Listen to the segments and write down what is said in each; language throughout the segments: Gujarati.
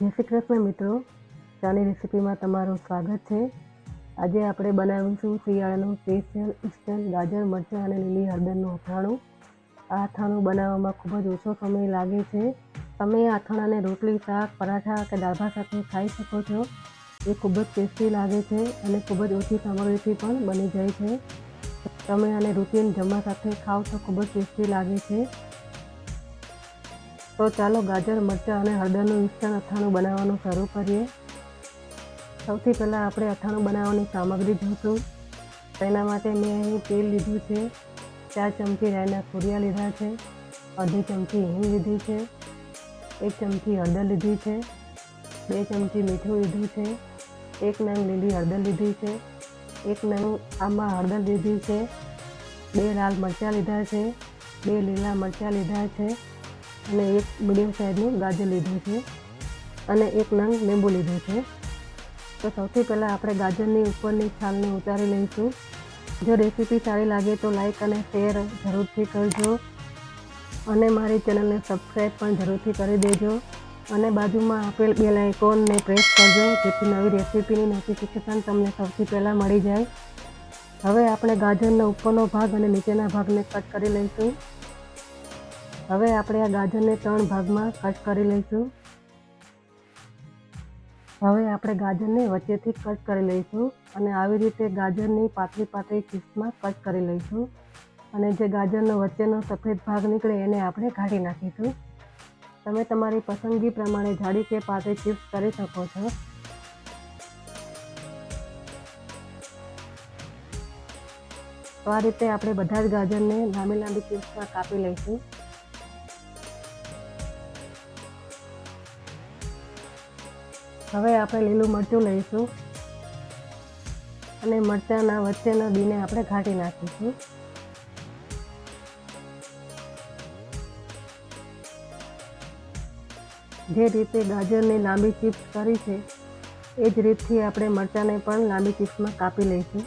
જય શ્રી કૃષ્ણ મિત્રો. ચાની રેસીપીમાં તમારું સ્વાગત છે. આજે આપણે બનાવીશું શિયાળાનું સ્પેશિયલ ઇન્સ્ટન્ટ ગાજર, મરચાં અને લીલી હળદરનું અથાણું. આ અથાણું બનાવવામાં ખૂબ જ ઓછો સમય લાગે છે. તમે આ અથાણાને રોટલી, શાક, પરાઠા કે દાળ સાથે ખાઈ શકો છો. એ ખૂબ જ ટેસ્ટી લાગે છે અને ખૂબ જ ઓછી સામગ્રીથી પણ બની જાય છે. તમે આને રૂટીન જમવા સાથે ખાઓ તો ખૂબ જ ટેસ્ટી લાગે છે. તો ચાલો ગાજર, મરચાં અને હળદરનું મિશ્રણ અથાણું બનાવવાનું શરૂ કરીએ. સૌથી પહેલાં આપણે અથાણું બનાવવાની સામગ્રી જોઈશું તેના માટે મેં અહીં તેલ લીધું છે, ચાર ચમચી રાયના ફૂરિયા લીધા છે, અડધી ચમચી હિંગ લીધી છે, એક ચમચી હળદર લીધી છે, બે ચમચી મીઠું લીધું છે, એક નંગ લીલી હળદર લીધી છે, એક નંગ આમાં હળદર લીધી છે, બે લાલ મરચાં લીધા છે, બે લીલા મરચાં લીધા છે અને એક મીડિયમ સાઇઝનું ગાજર લીધું છે અને એક નંગ લીંબુ લીધું છે. તો સૌથી પહેલાં આપણે ગાજરની ઉપરની છાલને ઉતારી લઈશું. જો રેસીપી સારી લાગે તો લાઈક અને શેર જરૂરથી કરજો. અને મારી ચેનલને સબસ્ક્રાઈબ પણ જરૂરથી કરી દેજો. અને બાજુમાં આપેલ બેલ આઇકોનને પ્રેસ કરજો, જેથી નવી રેસીપીની નોટિફિકેશન તમને સૌથી પહેલાં મળી જાય. હવે આપણે ગાજરનો ઉપરનો ભાગ અને નીચેના ભાગને કટ કરી લઈશું. હવે આપણે આ ગાજરને ત્રણ ભાગમાં કટ કરી લઈશું. હવે આપણે ગાજરને વચ્ચેથી કટ કરી લઈશું અને આવી રીતે ગાજરની પાતળી પાતળી પીસમાં કટ કરી લઈશું. અને જે ગાજરનો વચ્ચેનો સફેદ ભાગ નીકળે એને આપણે કાઢી નાખીશું. તમે તમારી પસંદગી પ્રમાણે જાડી કે પાતળી ચિપ્સ કરી શકો છો. તો આ રીતે આપણે બધા જ ગાજરને લાંબી લાંબી ચિપ્સમાં કાપી લઈશું. હવે આપણે લીલું મરચું લઈશું. અને મરચાંના વચ્ચેના બીને આપણે ઘાટી નાખીશું. જે રીતે ગાજરની લાંબી ચિપ્સ કરી છે, એ જ રીતથી આપણે મરચાંને પણ લાંબી ચિપ્સમાં કાપી લઈશું.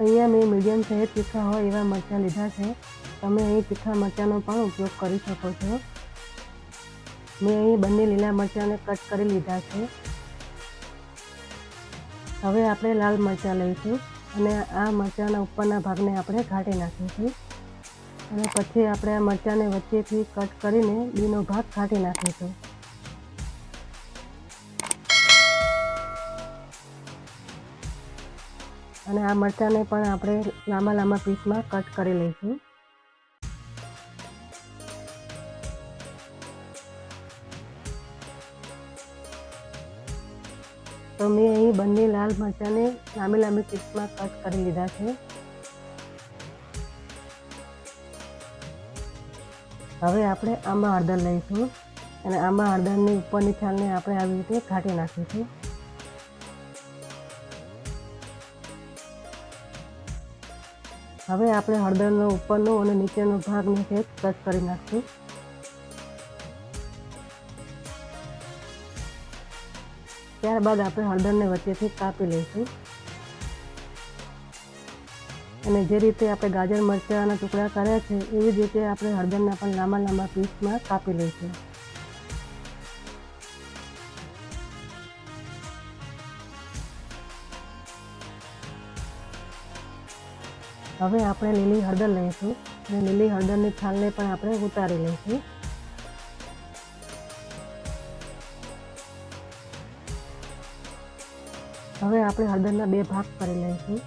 અહીંયા મેં મીડિયમ સાઈઝ તીખા હોય એવા મરચાં લીધા છે. તમે અહીં તીખા મરચાંનો પણ ઉપયોગ કરી શકો છો. મેં અહીં બંને લીલા મરચાંને કટ કરી લીધા છે. હવે આપણે લાલ મરચાં લઈશું અને આ મરચાંના ઉપરના ભાગને આપણે ઘાટી નાખીશું. અને પછી આપણે આ મરચાંને વચ્ચેથી કટ કરીને બીનો ભાગ ઘાટી નાખીશું. અને આ મરચાંને પણ આપણે લાંબા લાંબા પીસમાં કટ કરી લઈશું. મેં અહીં બંને લાલ મરચાંને લાંબી લાંબી પીસમાં કટ કરી લીધા છે. હવે આપણે આમાં હળદર લઈશું અને આમાં હળદરની ઉપરની છાલને આપણે આવી રીતે ઘાટી નાખીશું. હવે આપણે હળદરનો ઉપરનો અને નીચેનો ભાગને સેજ કટ કરી નાખશું. ત્યારબાદ આપણે હળદરને વચ્ચેથી કાપી લઈશું. અને જે રીતે આપણે ગાજર મરચાંના ટુકડા કર્યા છે, એવી જ રીતે આપણે હળદરના પણ લાંબા લાંબા પીસમાં કાપી લઈશું. હવે આપણે લીલી હળદર લઈશું. અને લીલી હળદરની છાલને પણ આપણે ઉતારી લઈશું. હવે આપણે હળદરના બે ભાગ કરી લઈશું.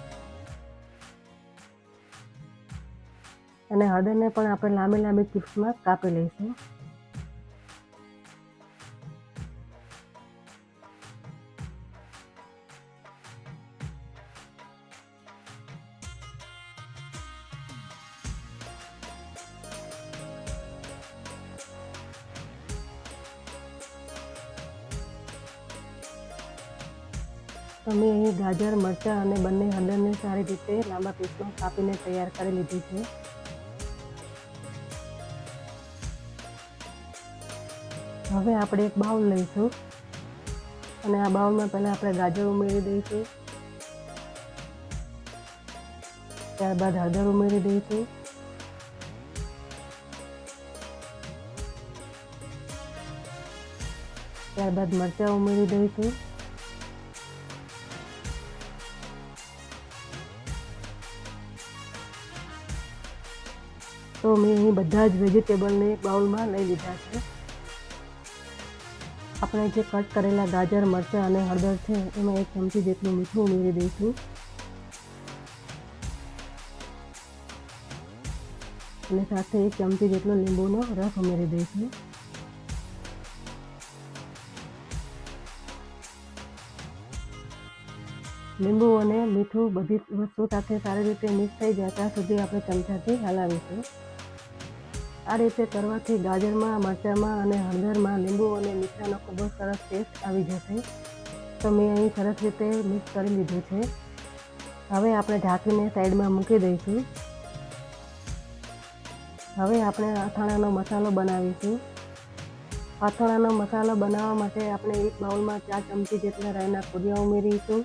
અને હળદરને પણ આપણે લાંબી લાંબી ચિપ્સમાં કાપી લઈશું. તો અહીં ગાજર, મરચાં અને બંને હળદરને સારી રીતે લાંબા પીસમાં કાપીને તૈયાર કરી લીધી છે. હવે આપણે એક બાઉલ લઈશું અને આ બાઉલમાં પહેલાં આપણે ગાજર ઉમેરી દઈશું. ત્યારબાદ હળદર ઉમેરી દઈશું. ત્યારબાદ મરચાં ઉમેરી દઈશું. તો મેં અહીં બધા જ વેજીટેબલને બાઉલમાં લઈ લીધા છે. આપણે જે કટ કરેલા ગાજર, મરચાં અને હળદર છે, એમાં એક ચમચી જેટલું મીઠું ઉમેરી દઈશું. અને સાથે એક ચમચી જેટલો લીંબુનો રસ ઉમેરી દઈશું. લીંબુ અને મીઠું બધી વસ્તુ સાથે સારી રીતે મિક્સ થઈ જાય ત્યાં સુધી આપણે ચમચાથી હલાવીશું. આ રીતે કરવાથી ગાજરમાં, મરચાંમાં અને હળદરમાં લીંબુ અને મીઠાનો ખૂબ જ સરસ ટેસ્ટ આવી જશે. તો મેં અહીં સરસ રીતે મિક્સ કરી લીધું છે. હવે આપણે ઢાંકીને સાઈડમાં મૂકી દઈશું. હવે આપણે અથાણાનો મસાલો બનાવીશું. અથાણાનો મસાલો બનાવવા માટે આપણે એક બાઉલમાં ચાર ચમચી જેટલા રાઈના કુરિયા ઉમેરીશું.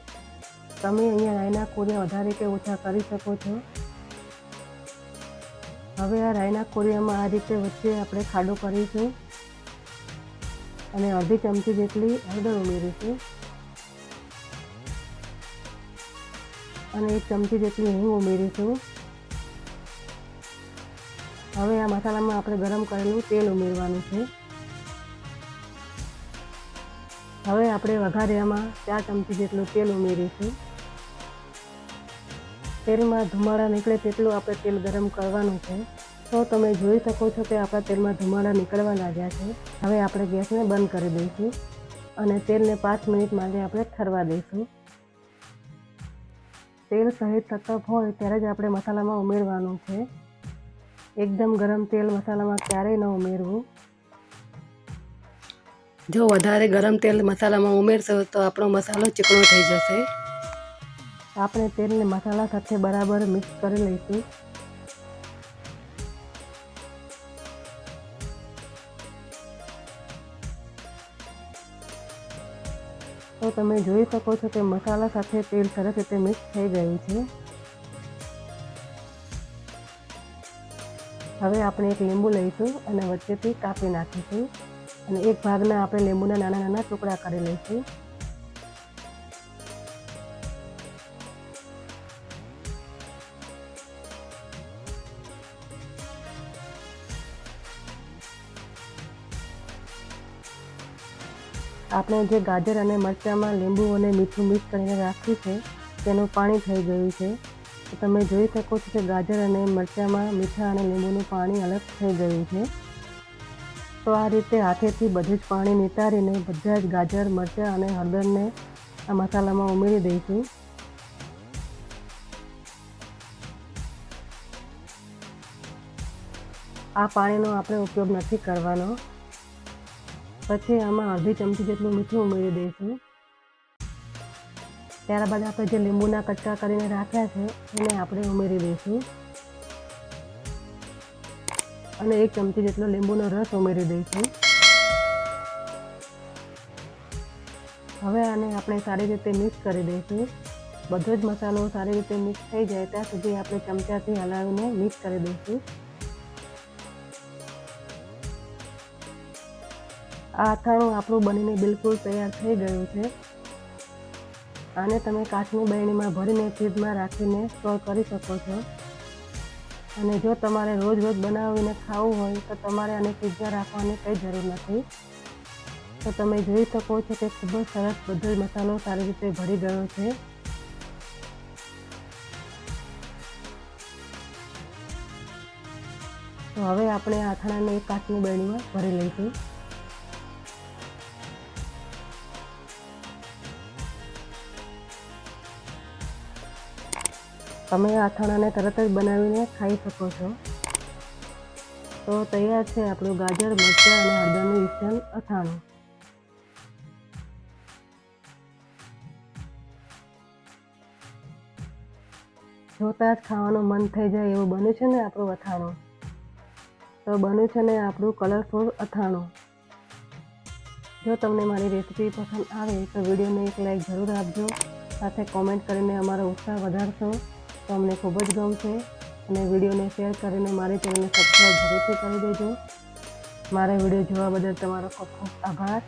તમે અહીંયા રાયના કોરિયા વધારે કે ઓછા કરી શકો છો. હવે આ રાઈના કોરિયામાં આ રીતે વચ્ચે આપણે ખાડો કરીશું. અને અડધી ચમચી જેટલી હળદર ઉમેરીશું. અને એક ચમચી જેટલી હિંગ ઉમેરીશું. હવે આ મસાલામાં આપણે ગરમ કરેલું તેલ ઉમેરવાનું છે. હવે આપણે વઘાર્યામાં ચાર ચમચી જેટલું તેલ ઉમેરીશું. તેલમાં ધુમાડા નીકળે તેટલું આપણે તેલ ગરમ કરવાનું છે. તો તમે જોઈ શકો છો કે આપણા તેલમાં ધુમાડા નીકળવા લાગ્યા છે. હવે આપણે ગેસને બંધ કરી દઈશું અને તેલને પાંચ મિનિટ માટે આપણે ઠરવા દઈશું. તેલ સહિત તતપ હોય ત્યારે જ આપણે મસાલામાં ઉમેરવાનું છે. એકદમ ગરમ તેલ મસાલામાં ક્યારેય ન ઉમેરવું. જો વધારે ગરમ તેલ મસાલામાં ઉમેરશો તો આપણો મસાલો ચીકણો થઈ જશે. આપણે તેલને મસાલા સાથે બરાબર મિક્સ કરી લઈશું. તો તમે જોઈ શકો છો કે મસાલા સાથે તેલ સરસ રીતે મિક્સ થઈ ગયું છે. હવે આપણે એક લીંબુ લઈશું અને વચ્ચેથી કાપી નાખીશું. અને એક ભાગના આપણે લીંબુના નાના નાના ટુકડા કરી લઈશું. આપણે જે ગાજર અને મરચાંમાં લીંબુ અને મીઠું મિક્સ કરીને રાખ્યું છે, તેનું પાણી થઈ ગયું છે. તો તમે જોઈ શકો છો કે ગાજર અને મરચાંમાં મીઠા અને લીંબુનું પાણી અલગ થઈ ગયું છે. તો આ રીતે હાથેથી બધું જ પાણી નિતારીને બધા જ ગાજર, મરચાં અને હળદરને આ મસાલામાં ઉમેરી દઈશું. આ પાણીનો આપણે ઉપયોગ નથી કરવાનો. પછી આમાં અડધી ચમચી જેટલું મીઠું ઉમેરી દઈશું. ત્યારબાદ આપણે જે લીંબુના કટકા કરીને રાખ્યા છે, એને આપણે ઉમેરી દઈશું. અને એક ચમચી જેટલો લીંબુનો રસ ઉમેરી દઈશું. હવે આને આપણે સારી રીતે મિક્સ કરી દઈશું. બધો જ મસાલો સારી રીતે મિક્સ થઈ જાય ત્યાં સુધી આપણે ચમચાથી હલાવીને મિક્સ કરી દઈશું. આ અથાણું આપણું બનીને બિલકુલ તૈયાર થઈ ગયું છે. આને તમે કાચની બહેણીમાં ભરીને ફ્રીજમાં રાખીને સ્ટોર કરી શકો છો. અને જો તમારે રોજ રોજ બનાવીને ખાવું હોય તો તમારે આને ફ્રીજમાં રાખવાની કંઈ જરૂર નથી. તો તમે જોઈ શકો છો કે ખૂબ જ સરસ બધો મસાલો સારી રીતે ભરી ગયો છે. તો હવે આપણે આ અથાણાને એક કાચની બહેણીમાં ભરી લઈશું. તમે આ અથાણાને તરત જ બનાવીને ખાઈ શકો છો. તો તૈયાર છે આપણું ગાજર, મરચાં અને હળદરનું ઇન્સ્ટન્ટ અથાણું. જોતાં જ ખાવાનું મન થઈ જાય એવું બન્યું છે ને આપણું અથાણું. તો બન્યું છે ને આપણું કલરફુલ અથાણું. જો તમને મારી રેસીપી પસંદ આવે તો વિડીયોને એક લાઈક જરૂર આપજો. સાથે કોમેન્ટ કરીને અમારો ઉત્સાહ વધારશો. તો અમને ખૂબ જ ગમશે અને વિડીયોને શેર કરીને મારી ચેનલને સબસ્ક્રાઈબ જરૂરથી કરી દેજો. મારા વીડિયો જોવા બદલ તમારો ખૂબ ખૂબ આભાર.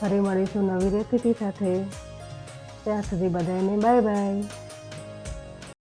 ફરી મળીશું નવી રેસીપી સાથે. ત્યાં સુધી બધાને બાય બાય